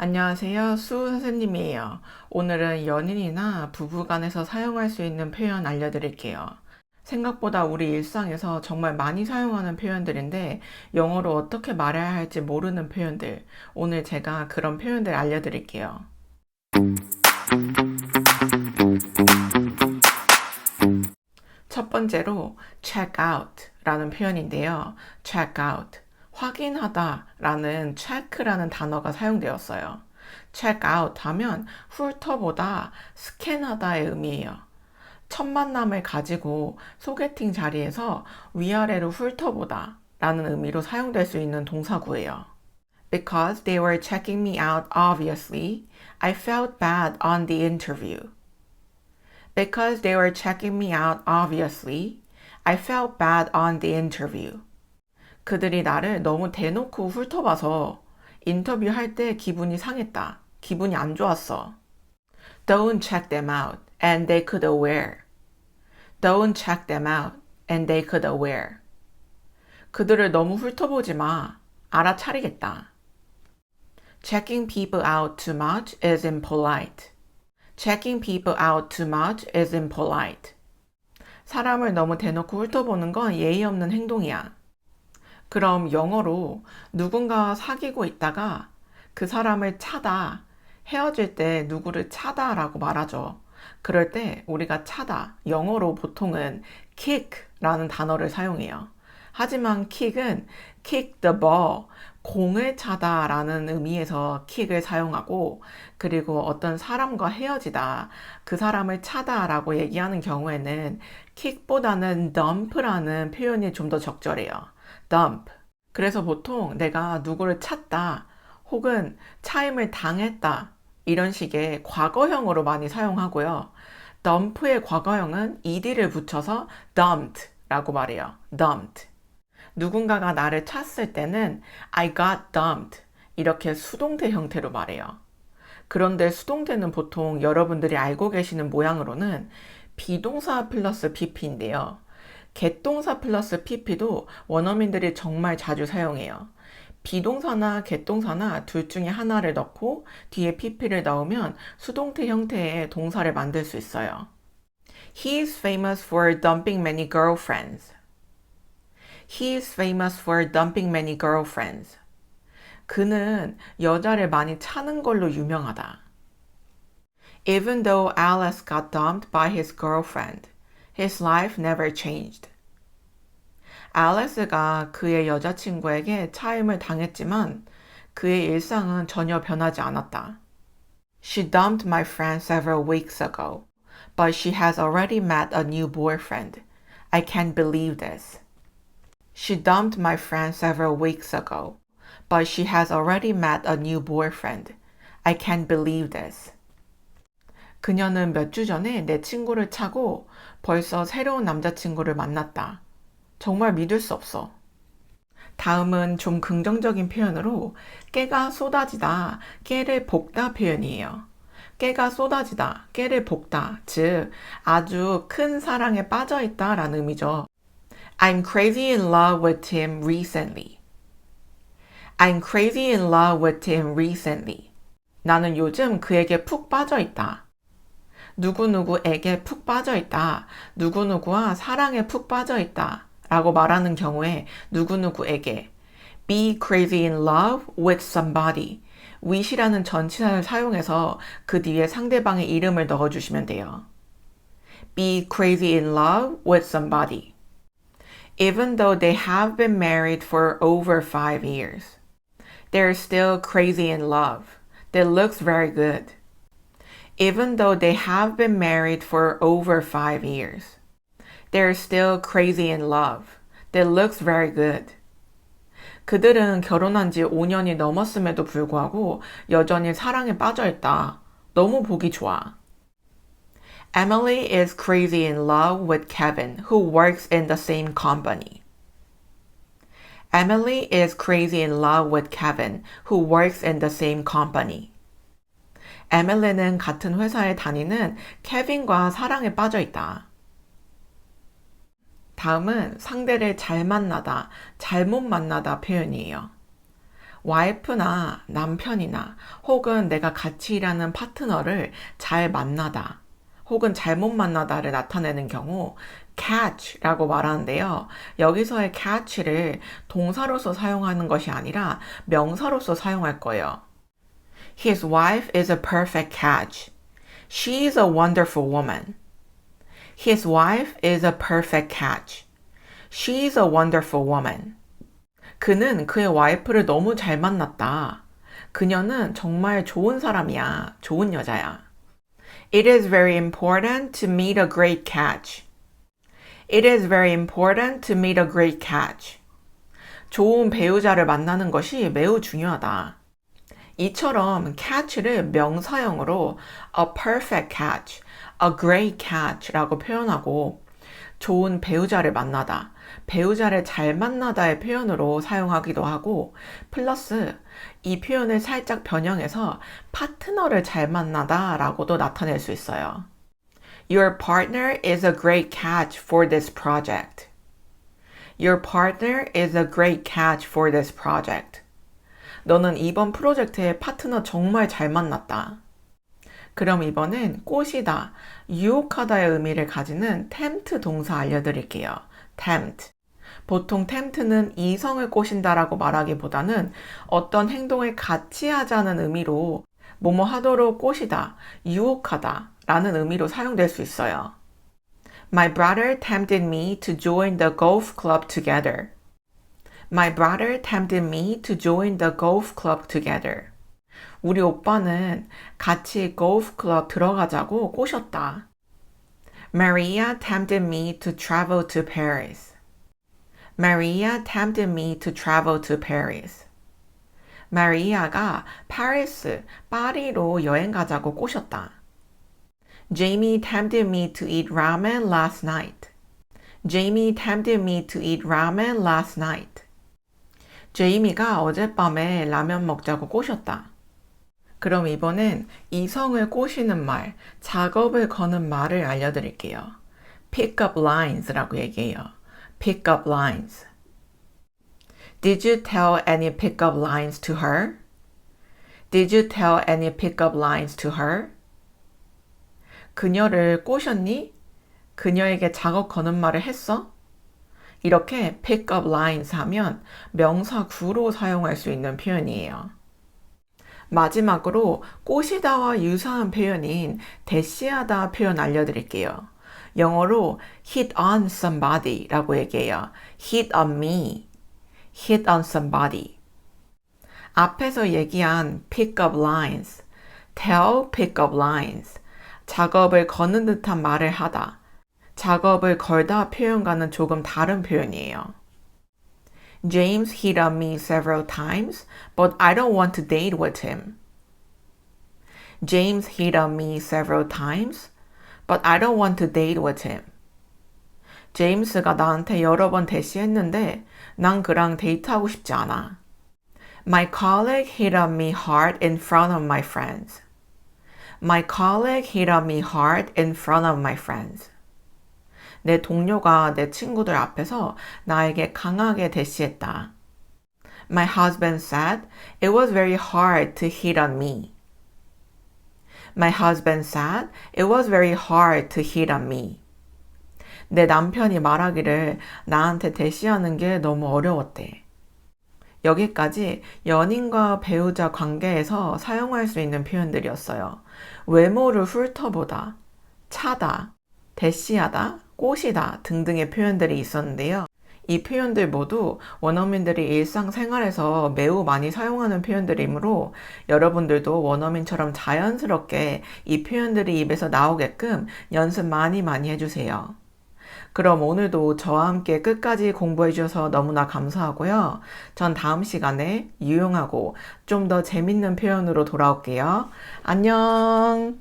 안녕하세요. 수 선생님이에요. 오늘은 연인이나 부부 간에서 사용할 수 있는 표현 알려드릴게요. 생각보다 우리 일상에서 정말 많이 사용하는 표현들인데 영어로 어떻게 말해야 할지 모르는 표현들. 오늘 제가 그런 표현들 알려드릴게요. 첫 번째로 check out 라는 표현인데요. check out. 확인하다 라는 check라는 단어가 사용되었어요. check out 하면 훑어보다, 스캔하다의 의미예요. 첫 만남을 가지고 소개팅 자리에서 위아래로 훑어보다 라는 의미로 사용될 수 있는 동사구예요. Because they were checking me out obviously, I felt bad on the interview. Because they were checking me out obviously, I felt bad on the interview. 그들이 나를 너무 대놓고 훑어봐서 인터뷰할 때 기분이 상했다. 기분이 안 좋았어. Don't check them out and they could aware. Don't check them out and they could aware. 그들을 너무 훑어보지 마. 알아차리겠다. Checking people out too much is impolite. Checking people out too much is impolite. 사람을 너무 대놓고 훑어보는 건 예의 없는 행동이야. 그럼 영어로 누군가와 사귀고 있다가 그 사람을 차다, 헤어질 때 누구를 차다 라고 말하죠. 그럴 때 우리가 차다, 영어로 보통은 kick라는 단어를 사용해요. 하지만 kick은 kick the ball, 공을 차다 라는 의미에서 kick을 사용하고 그리고 어떤 사람과 헤어지다, 그 사람을 차다 라고 얘기하는 경우에는 kick보다는 dump라는 표현이 좀 더 적절해요. Dump. 그래서 보통 내가 누구를 찾다 혹은 차임을 당했다 이런 식의 과거형으로 많이 사용하고요. dump의 과거형은 ed를 붙여서 dumped라고 말해요. dumped. 누군가가 나를 찼을 때는 I got dumped 이렇게 수동태 형태로 말해요. 그런데 수동태는 보통 여러분들이 알고 계시는 모양으로는 비동사 플러스 pp인데요. 개동사 플러스 pp도 원어민들이 정말 자주 사용해요. 비동사나 개동사나 둘 중에 하나를 넣고 뒤에 pp를 넣으면 수동태 형태의 동사를 만들 수 있어요. He is famous for dumping many girlfriends. He is famous for dumping many girlfriends. 그는 여자를 많이 차는 걸로 유명하다. Even though Alice got dumped by his girlfriend, his life never changed. 알렉스가 그의 여자친구에게 차임을 당했지만 그의 일상은 전혀 변하지 않았다. She dumped my friend several weeks ago, but she has already met a new boyfriend. I can't believe this. She dumped my friend several weeks ago, but she has already met a new boyfriend. I can't believe this. 그녀는 몇 주 전에 내 친구를 차고 벌써 새로운 남자친구를 만났다. 정말 믿을 수 없어. 다음은 좀 긍정적인 표현으로 깨가 쏟아지다, 깨를 볶다 표현이에요. 깨가 쏟아지다, 깨를 볶다, 즉 아주 큰 사랑에 빠져 있다라는 의미죠. I'm crazy in love with him recently. I'm crazy in love with him recently. 나는 요즘 그에게 푹 빠져 있다. 누구누구에게 푹 빠져 있다. 누구누구와 사랑에 푹 빠져 있다. 라고 말하는 경우에 누구누구에게 be crazy in love with somebody with이라는 전치사를 사용해서 그 뒤에 상대방의 이름을 넣어주시면 돼요. be crazy in love with somebody. Even though they have been married for over five years, they're still crazy in love. That looks very good. Even though they have been married for over five years, they're still crazy in love. That looks very good. 그들은 결혼한 지 5년이 넘었음에도 불구하고 여전히 사랑에 빠져 있다. 너무 보기 좋아. Emily is crazy in love with Kevin, who works in the same company. Emily is crazy in love with Kevin, who works in the same company. 에밀리는 같은 회사에 다니는 케빈과 사랑에 빠져 있다. 다음은 상대를 잘 만나다, 잘못 만나다 표현이에요. 와이프나 남편이나 혹은 내가 같이 일하는 파트너를 잘 만나다 혹은 잘못 만나다를 나타내는 경우 catch라고 말하는데요. 여기서의 catch를 동사로서 사용하는 것이 아니라 명사로서 사용할 거예요. His wife is a perfect catch. She is a wonderful woman. His wife is a perfect catch. She is a wonderful woman. 그는 그의 와이프를 너무 잘 만났다. 그녀는 정말 좋은 사람이야. 좋은 여자야. It is very important to meet a great catch. It is very important to meet a great catch. 좋은 배우자를 만나는 것이 매우 중요하다. 이처럼 catch를 명사형으로 a perfect catch, a great catch라고 표현하고 좋은 배우자를 만나다, 배우자를 잘 만나다의 표현으로 사용하기도 하고 플러스 이 표현을 살짝 변형해서 파트너를 잘 만나다 라고도 나타낼 수 있어요. Your partner is a great catch for this project. Your partner is a great catch for this project. 너는 이번 프로젝트의 파트너 정말 잘 만났다. 그럼 이번엔 꽃이다, 유혹하다의 의미를 가지는 tempt 동사 알려드릴게요. tempt. 보통 tempt는 이성을 꼬신다라고 말하기보다는 어떤 행동을 같이 하자는 의미로 뭐뭐 하도록 꼬시다, 유혹하다 라는 의미로 사용될 수 있어요. My brother tempted me to join the golf club together. My brother tempted me to join the golf club together. 우리 오빠는 같이 골프 클럽 들어가자고 꼬셨다. Maria tempted me to travel to Paris. Maria tempted me to travel to Paris. 마리아가 파리스, 파리로 여행 가자고 꼬셨다. Jamie tempted me to eat ramen last night. Jamie tempted me to eat ramen last night. 제이미가 어젯밤에 라면 먹자고 꼬셨다. 그럼 이번엔 이성을 꼬시는 말, 작업을 거는 말을 알려드릴게요. pick up lines라고 얘기해요. pick up lines. Did you tell any pick up lines to her? Did you tell any pick up lines to her? 그녀를 꼬셨니? 그녀에게 작업 거는 말을 했어? 이렇게 pick up lines 하면 명사 구로 사용할 수 있는 표현이에요. 마지막으로 꼬시다와 유사한 표현인 대시하다 표현 알려드릴게요. 영어로 hit on somebody라고 얘기해요. hit on me, hit on somebody. 앞에서 얘기한 pick up lines, tell pick up lines, 작업을 거는 듯한 말을 하다, 작업을 걸다 표현과는 조금 다른 표현이에요. James hit on me several times, but I don't want to date with him. James hit on me several times, but I don't want to date with him. 제임스가 나한테 여러 번 대시했는데 난 그랑 데이트하고 싶지 않아. My colleague hit on me hard in front of my friends. My colleague hit on me hard in front of my friends. 내 동료가 내 친구들 앞에서 나에게 강하게 대시했다. My husband said it was very hard to hit on me. My husband said it was very hard to hit on me. 내 남편이 말하기를 나한테 대시하는 게 너무 어려웠대. 여기까지 연인과 배우자 관계에서 사용할 수 있는 표현들이었어요. 외모를 훑어보다, 차다, 대시하다, 꽃이다 등등의 표현들이 있었는데요. 이 표현들 모두 원어민들이 일상생활에서 매우 많이 사용하는 표현들이므로 여러분들도 원어민처럼 자연스럽게 이 표현들이 입에서 나오게끔 연습 많이 많이 해주세요. 그럼 오늘도 저와 함께 끝까지 공부해 주셔서 너무나 감사하고요. 전 다음 시간에 유용하고 좀 더 재밌는 표현으로 돌아올게요. 안녕!